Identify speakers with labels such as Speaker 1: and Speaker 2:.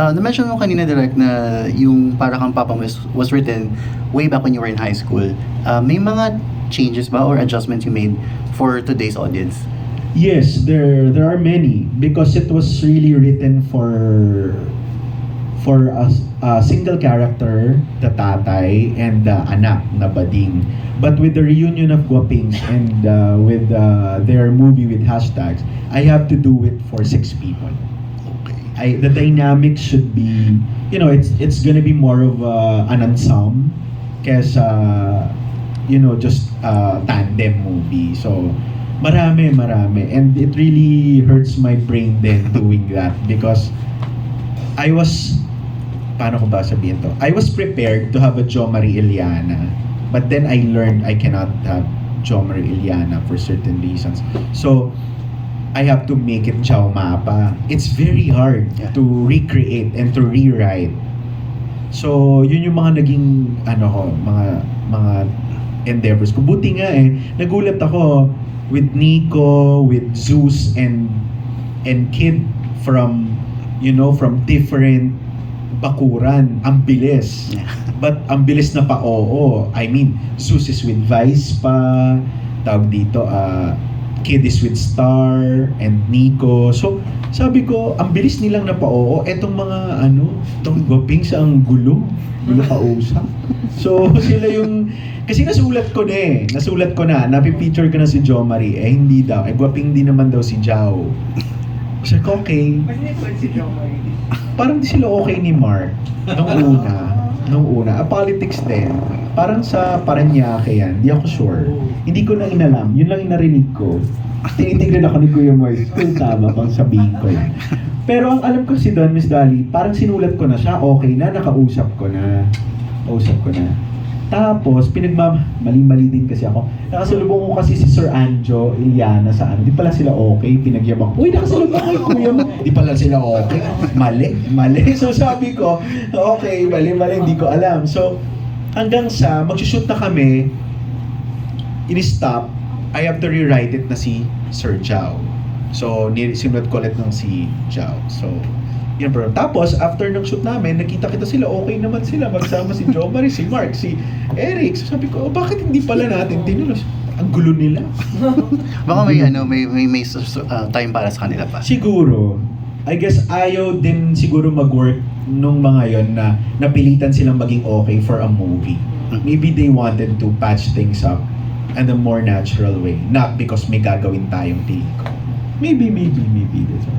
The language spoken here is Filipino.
Speaker 1: Uh, na-mention mo kanina direct na yung para kang Papa was, was written way back when you were in high school. Uh, may mga changes ba or adjustments you made for today's audience?
Speaker 2: Yes, there there are many because it was really written for for a, a single character, the tatay, and the anak na bading. But with the reunion of Guapings and uh, with uh, their movie with hashtags, I have to do it for six people. I, the dynamic should be, you know, it's it's gonna be more of uh, an ensemble kesa, you know, just a tandem movie. So, marami, marami. And it really hurts my brain then doing that because I was, paano ko ba sabihin to? I was prepared to have a Jo Marie Iliana, but then I learned I cannot have Jo Marie Iliana for certain reasons. So, I have to make it Chow Mapa. It's very hard
Speaker 1: Yeah.
Speaker 2: to recreate and to rewrite. So, yun yung mga naging ano ko, mga mga endeavors ko. Buti nga eh, nagulat ako with Nico, with Zeus and and Kid from you know, from different bakuran. Ang bilis.
Speaker 1: Yeah.
Speaker 2: But ang bilis na pa oo. I mean, Zeus is with Vice pa. Tawag dito, ah, Kid is with Star and Nico. So, sabi ko, ang bilis nilang na pa oo. Etong mga ano, itong gwaping sa ang gulo. Gulo kausap. So, sila yung... Kasi nasulat ko na eh. Nasulat ko na. Napipicture ko na si Jo Marie. Eh, hindi daw. Eh, gwaping din naman daw si Jao. Sabi ko, okay parang di sila okay ni Mark nung una. Nung una. Ah, politics din. Parang sa Paranaque yan. Di ako sure. Hindi ko na inalam. Yun lang yung narinig ko. Tinitignan ako ni Kuya Moy. Kung tama pang sabihin ko yun. Pero ang alam ko si Don, Miss Dolly, parang sinulat ko na siya. Okay na, nakausap ko na. Kausap ko na. Tapos, pinagmam... Mali-mali din kasi ako. Nakasalubong ko kasi si Sir Anjo, Iliana sa ano. Di pala sila okay. Pinagyabang, Uy, nakasalubong ko kay kuya mo. Di pala sila okay. Mali. Mali. So sabi ko, okay, mali, mali. Hindi ko alam. So, hanggang sa magsushoot na kami, in-stop, I have to rewrite it na si Sir Jao. So, sinulat ko ulit ng si Jao. So, yun bro. Tapos, after ng shoot namin, nakita kita sila, okay naman sila. Magsama si Jo Marie, si Mark, si Eric. So, sabi ko, oh, bakit hindi pala natin tinulos? Ang gulo nila.
Speaker 1: Baka may ano, may may, may uh, time para sa kanila pa.
Speaker 2: Siguro, I guess ayaw din siguro mag-work nung mga yon na napilitan silang maging okay for a movie. Maybe they wanted to patch things up in a more natural way. Not because may gagawin tayong peliko. Maybe, maybe, maybe. That's.